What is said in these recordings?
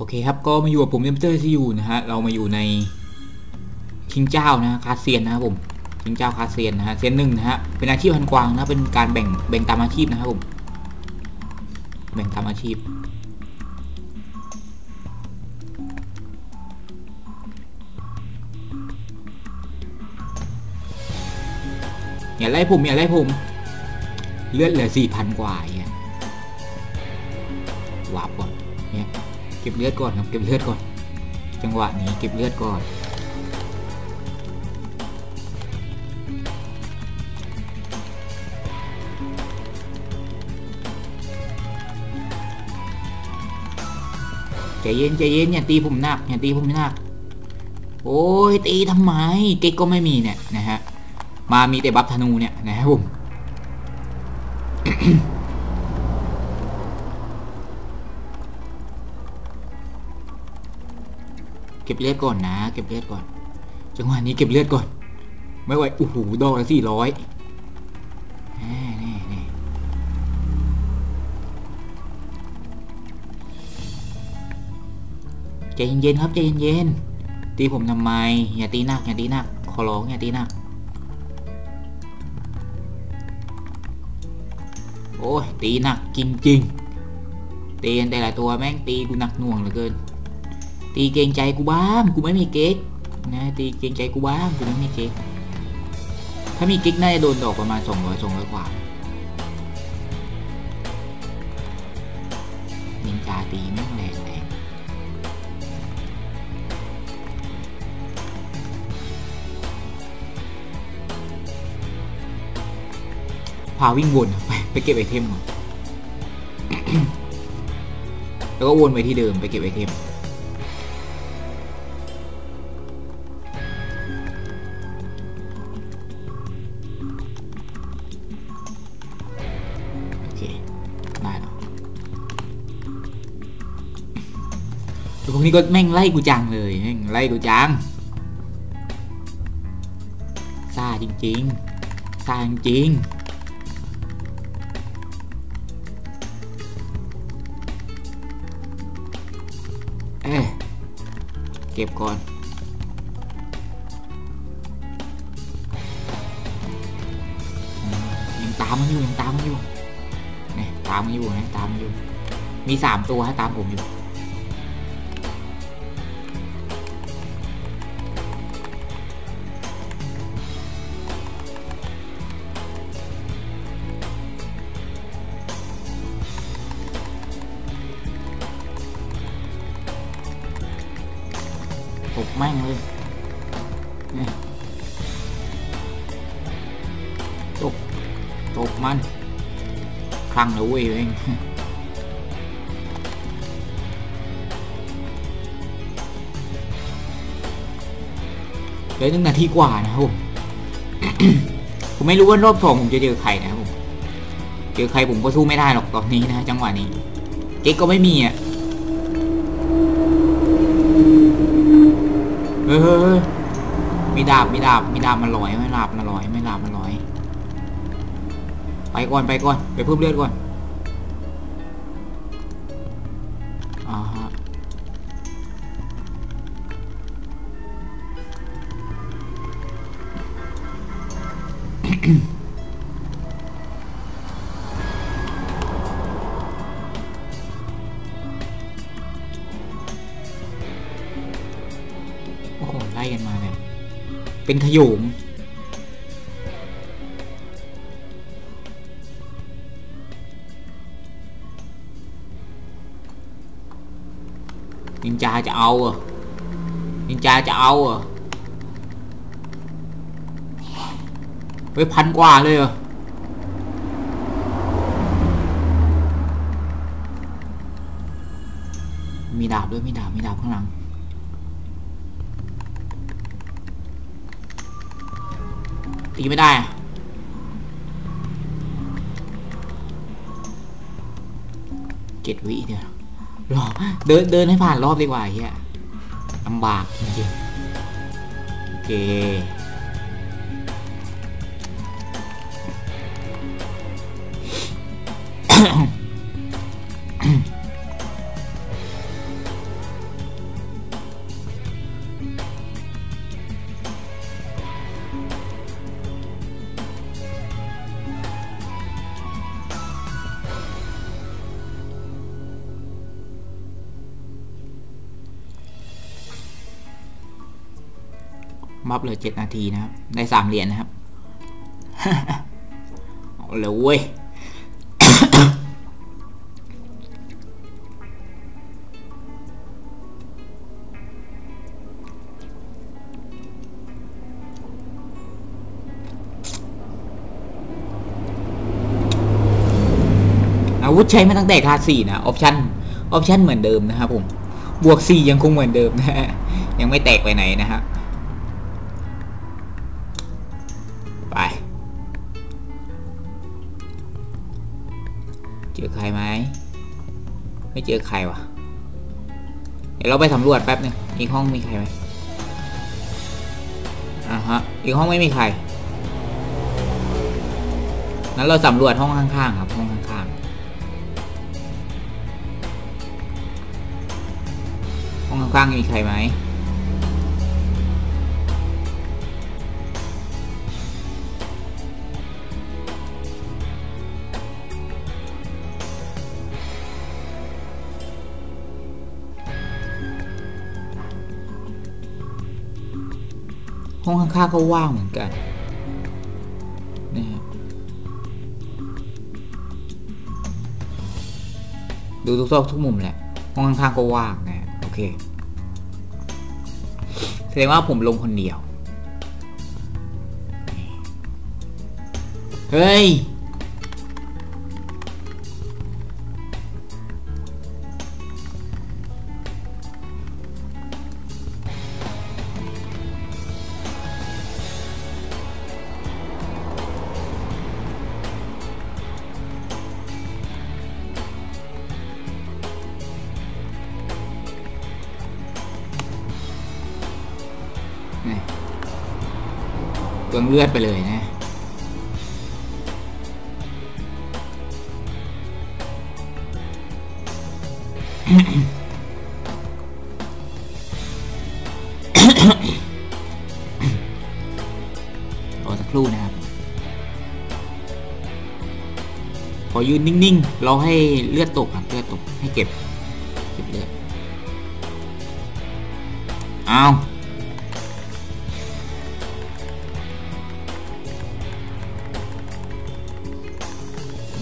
โอเคครับ ก็มาอยู่กับผมเดมเตอร์ซียูนะฮะ เรามาอยู่ในชิงเจ้านะคาเซียนนะครับผม ชิงเจ้าคาเซียนนะฮะ เซียนหนึ่งนะฮะ เป็นอาชีพพันกวางนะ เป็นการแบ่งแบ่งตามอาชีพนะครับผม แบ่งตามอาชีพ อย่าไล่ผมอย่าไล่ผม เลือดเหลือสี่พันกว่าเนี่ยว เก็บเลือดก่อนครับเก็บเลือดก่อน จังหวะนี้เก็บเลือดก่อนใจเย็นใจเย็นอย่าตีผมหนักอย่าตีผมหนัก โอ้ยตีทำไมเก๊กก็ไม่มีเนี่ยนะฮะมามีแต่บัฟธนูเนี่ยนะครับผม ก็บเลือดก่อนนะ เก็บเลือดก่อน จังหวะนี้เก็บเลือดก่อน ไม่ไหวโอ้โหดอกละสี่ร้อยแน่แน่แน่ใจเย็นๆครับใจเย็นๆตีผมทำไม อย่าตีหนักอย่าตีหนักขอร้องอย่าตีหนักโอ้ยตีหนักจริงๆตีกันแต่ละตัวแม่งตีกูหนักหน่วงเหลือเกิน ตีเกงใจกูบ้างกูไม่มีเก๊กนะตีเกงใจกูบ้างกูไม่มีเก๊กถ้ามีเก๊กน่าจะโดนดอกประมาณสองร้อยสองร้อยกว่านินจาตีแม่งแรงแรงพาวิ่งวนไปไปเก็บไอเทมก่อนแล้วก็วนไปที่เดิมไปเก็บไอเทม นี้ก็แม่งไล่กูจังเลยแม่งไล่กูจังซาจริงๆซาจริงๆเอ๊ะเก็บก่อนยังตามมันอยู่ยังตามมันอยู่นี่ตามมันอยู่นะตามมันอยู่ มีสามตัวให้ตามผมอยู่ ตกแม่งเลยตกตกมันคลั่งแล้วเว้ยเองเหลือหนึ่งนาทีกว่านะครับผมผมไม่รู้ว่ารอบสองผมจะเจอใครนะครับผมเจอใครผมก็สู้ไม่ได้หรอกตอนนี้นะจังหวะนี้ เก๊กก็ไม่มีอะ เฮ้ยมีดาบมีดาบมีดาบมันลอยไม่ดาบมาลอยไม่ดาบมันลอย ไปก่อนไปก่อนไปเพิ่มเลือดก่อนอ่าฮะโอ้ เป็นขโยงนินจาจะเอาอะนินจาจะเอาอะเฮ้ยพันกว่าเลยเหรอมีดาบด้วยมีดาบมีดาบข้างหลัง ตีไม่ได้อะเจ็ดวิเนี่ยรอเดินเดินให้ผ่านรอบดีกว่าเฮียลำบากจริงๆโอเค เหลือเจ็ดนาทีนะครับได้สามเหรียญนะครับเอาเลยเว้ยอาวุธใช้มาตั้งแต่คาสี่นะออปชั่นออปชั่นเหมือนเดิมนะครับผมบวกสี่ยังคงเหมือนเดิมนะฮะยังไม่แตกไปไหนนะฮะไจอใครวะ เดี๋ยวเราไปสำรวจแป๊บนึง อีกห้องมีใครไหมอ่าฮะ อีกห้องไม่มีใคร งั้นเราสำรวจห้องข้างๆครับ ห้องข้างๆ ห้องข้างๆมีใครไหม ห้องข้างๆก็ว่างเหมือนกันนะฮะดูทุกซอกทุกมุมแหละ ห้องข้างๆก็ว่างนะฮะโอเค แสดงว่าผมลงคนเดียว เฮ้ย เปลืองเลือดไปเลยนะรอสักครู่นะครับ ขอยืนนิ่งๆ เราให้เลือดตกครับเลือดตกให้เก็บ เก็บเลือด เอา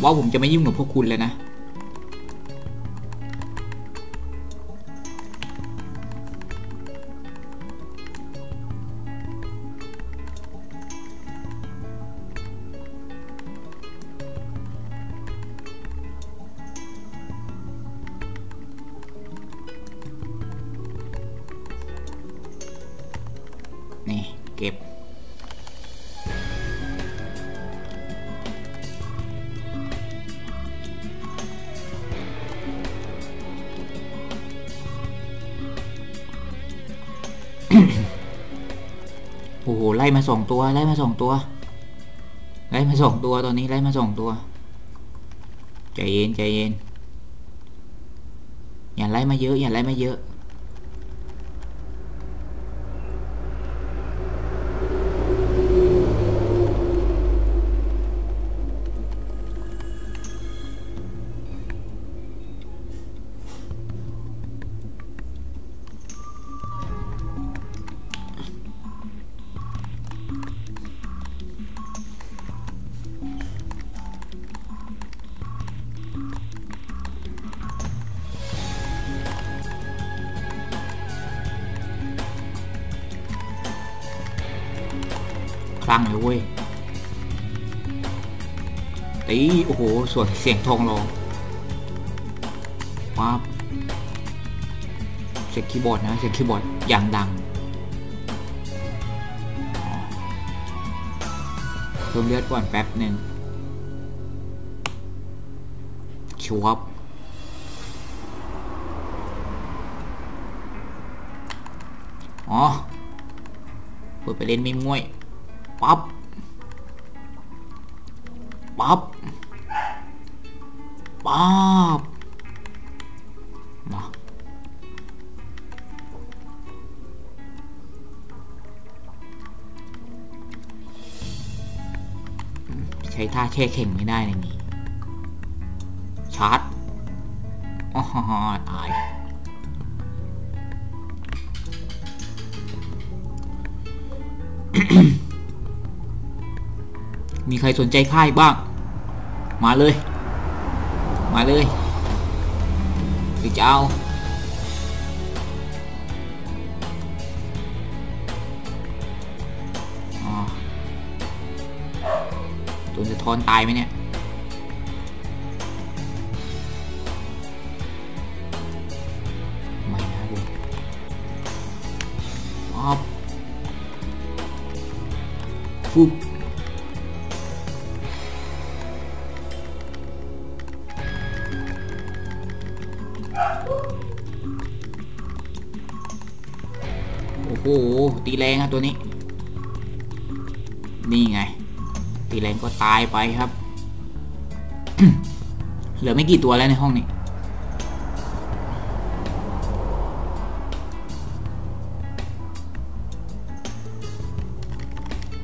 ว่าผมจะไม่ยุ่งกับพวกคุณเลยนะ โอ้โหไล่มาสองตัวไล่มาสองตัวไล่มาสองตัวตอนนี้ไล่มาสองตัวใจเย็นใจเย็นอย่าไล่มาเยอะอย่าไล่มาเยอะ คลั่งเลยเว้ยตีโอ้โหส่วนเสียงทองรองว้าเสียงคีย์บอร์ดนะเสียงคีย์บอร์ดอย่างดังเพิ่มเลือดก่อนแป๊บหนึ่งชวบอ๋อเปิดไปเล่นมีมวย ปั๊บปั๊บปั๊บมาใช้ท่าแช่เข่งไม่ได้ในนี้ชาร์จอ๋อตายอ มีใครสนใจค่ายบ้าง มาเลย มาเลยหรือจะเอาตัวจะทอนตายไหมเนี่ยไหตีแรงครับตัวนี้ นี่ไง ตีแรงก็ตายไปครับ เหลือไม่กี่ตัวแล้วในห้องนี้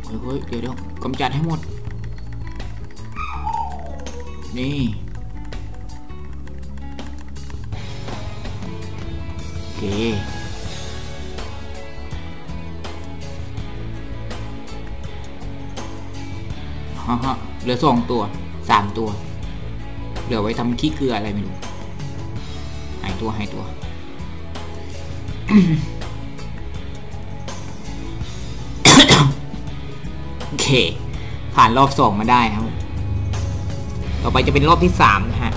เฮ้ยเฮ้ยเดี๋ยวเดี๋ยวกำจัดให้หมด นี่โอเคาฮะเหลือสองตัวสามตัว เหลือไว้ทำขี้เกลืออะไรไม่รู้หายตัวหายตัว โอเค ผ่านรอบสองมาได้นะครับ ต่อไปจะเป็นรอบที่สามนะฮะ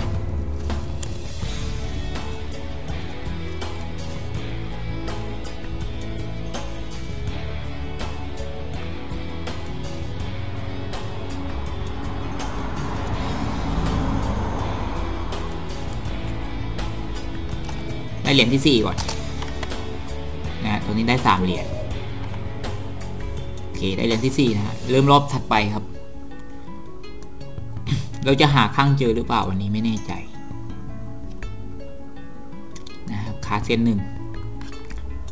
ได้เหรียญที่สี่ก่อนนะฮะตัวนี้ได้สามเหรียญโอเคได้เหรียญที่สี่นะฮะเริ่มรอบถัดไปครับ เราจะหาข้างเจอหรือเปล่าวันนี้ไม่แน่ใจนะครับคาเซียนหนึ่ง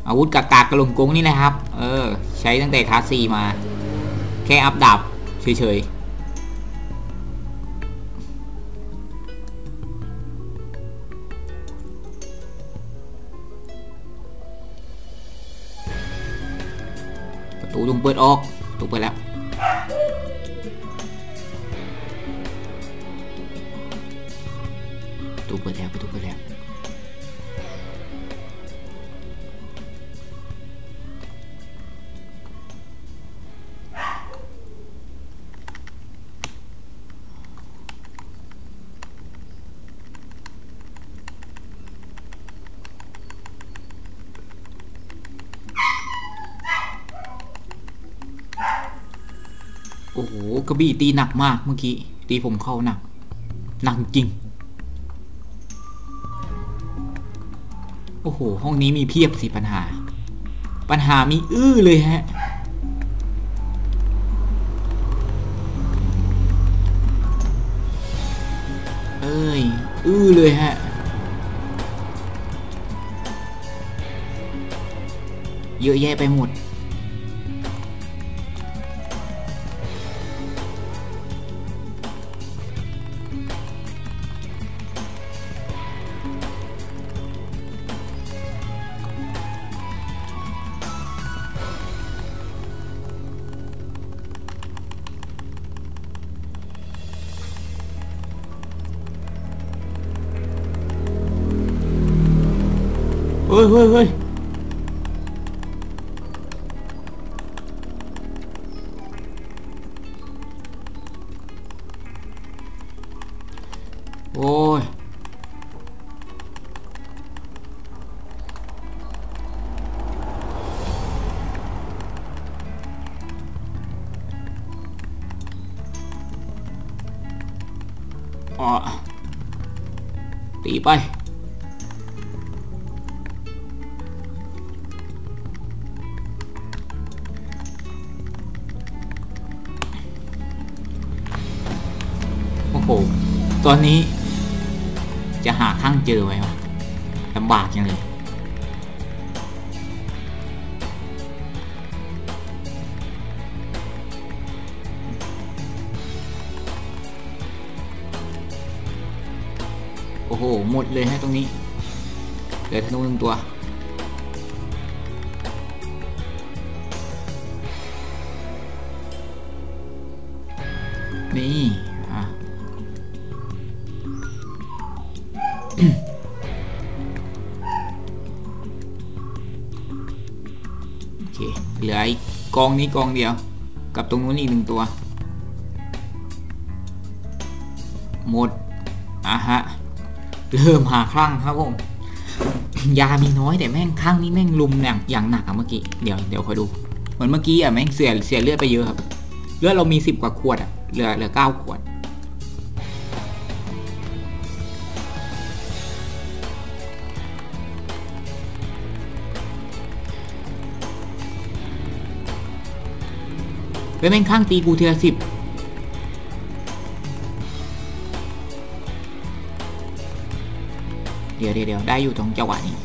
อาวุธกากากระลงกงนี่นะครับ เออ ใช้ตั้งแต่คาซีมา แค่อัพดาบเฉยๆ ตูต้องเปิดออกตูเปิดแล้วตูเปิดแล้วประตูเปิดแล้ว โอ้โหกระบี่ตีหนักมากเมื่อกี้ตีผมเข้าหนักหนักจริง โอ้โห ห้องนี้มีเพียบสิปัญหา ปัญหามีอื้อเลยฮะเอ้ยอื้อเลยฮะเยอะแยะไปหมด เฮ้ยเฮ้ยเตอนนี้ จะหาข้างเจอไว้วะลำบากยังเลยโอ้โห หมดเลยให้ตรงนี้ เหลือธนูหนึ่งตัว นี่ กองนี้กองเดียว กับตรงนู้นอีกหนึ่งตัว หมดอะฮะ เริ่มหาคลั่งครับผม ยามีน้อยแต่แม่งคลั่งนี่แม่งลุมอย่างอย่างหนักอะเมื่อกี้ เดี๋ยวเดี๋ยวคอยดู เหมือนเมื่อกี้อะแม่งเสียเสียเลือดไปเยอะครับ เลือดเรามีสิบกว่าขวดอะเหลือเหลือเก้าขวด แม่งข้างตีกูเทีละสิบเดี๋ยวเดี๋ยวได้อยู่ตรงจังหวะนี้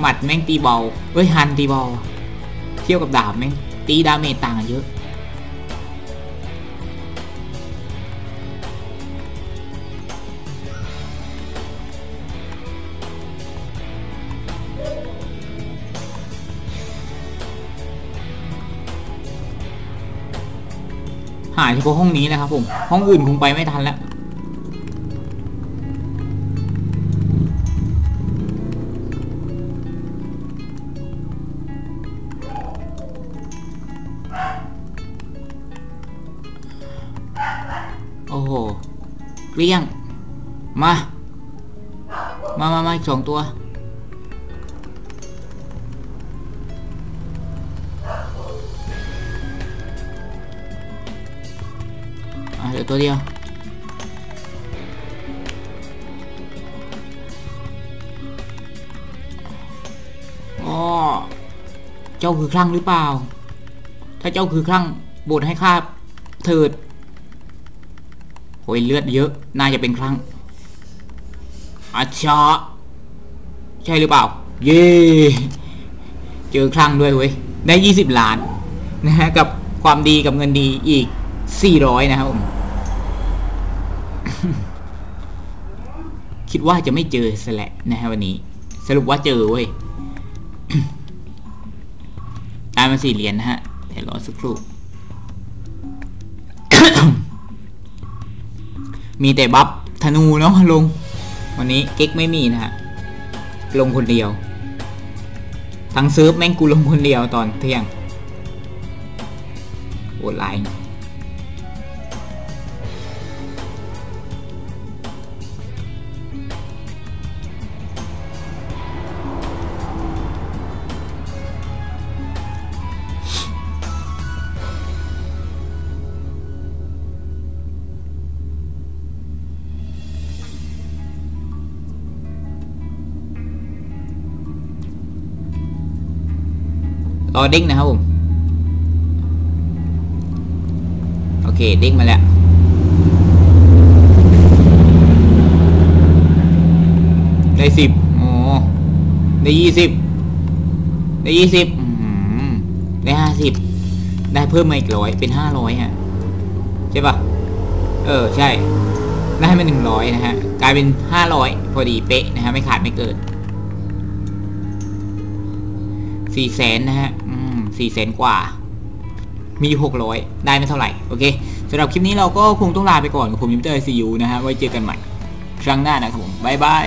หมัดแม่งตีเบาเฮ้ยฮันตีเบา เทียบกับดาบแม่งตีดาเมจต่างกันเยอะ หาเฉพาะห้องนี้นะครับผม ห้องอื่นคงไปไม่ทันแล้วโอ้โหเกลี้ยง มา มามามาอีกสองตัว อตัวเดียวอ๋อเจ้าคือคลั่งหรือเปล่า ถ้าเจ้าคือคลั่งบทให้ข้าเถิดโอ้ยเลือดเยอะ น่าจะเป็นคลั่งอาชาใช่หรือเปล่า เย่เจอคลั่งด้วยเว้ย ได้ 20 ล้านนะฮะกับความดีกับเงินดีอีก 400 นะครับผม คิดว่าจะไม่เจอสแหละนะฮะวันนี้ สรุปว่าเจอเว้ยได้มาสี่เหรียญนะฮะเดี๋ยวรอสักครู่ มีแต่บัฟธนูเนาะลง วันนี้เก๊กไม่มีนะฮะ ลงคนเดียว ทั้งซิร์ฟแม่งกูลงคนเดียวตอนเที่ยงโอดไลน์ อเด้งนะครับผมโอเคเด้งมาแล้วได้สิบโอ้ได้ยี่สิบได้ยี่สิบได้ห้าสิบได้เพิ่มมาอีกร้อยเป็นห้าร้อยฮะใช่ปะเออใช่ ได้มาหนึ่งร้อยนะฮะกลายเป็นห้าร้อยพอดีเป๊ะนะฮะไม่ขาดไม่เกินสี่แสนนะฮะ อื สี่แสนกว่า มีหกร้อยได้ไม่เท่าไหร่ โอเคสำหรับคลิปนี้เราก็คงต้องลาไปก่อนกับผมยิมเตอร์ซียูนะฮะไว้เจอกันใหม่ ครั้งหน้านะครับผม บ๊ายบาย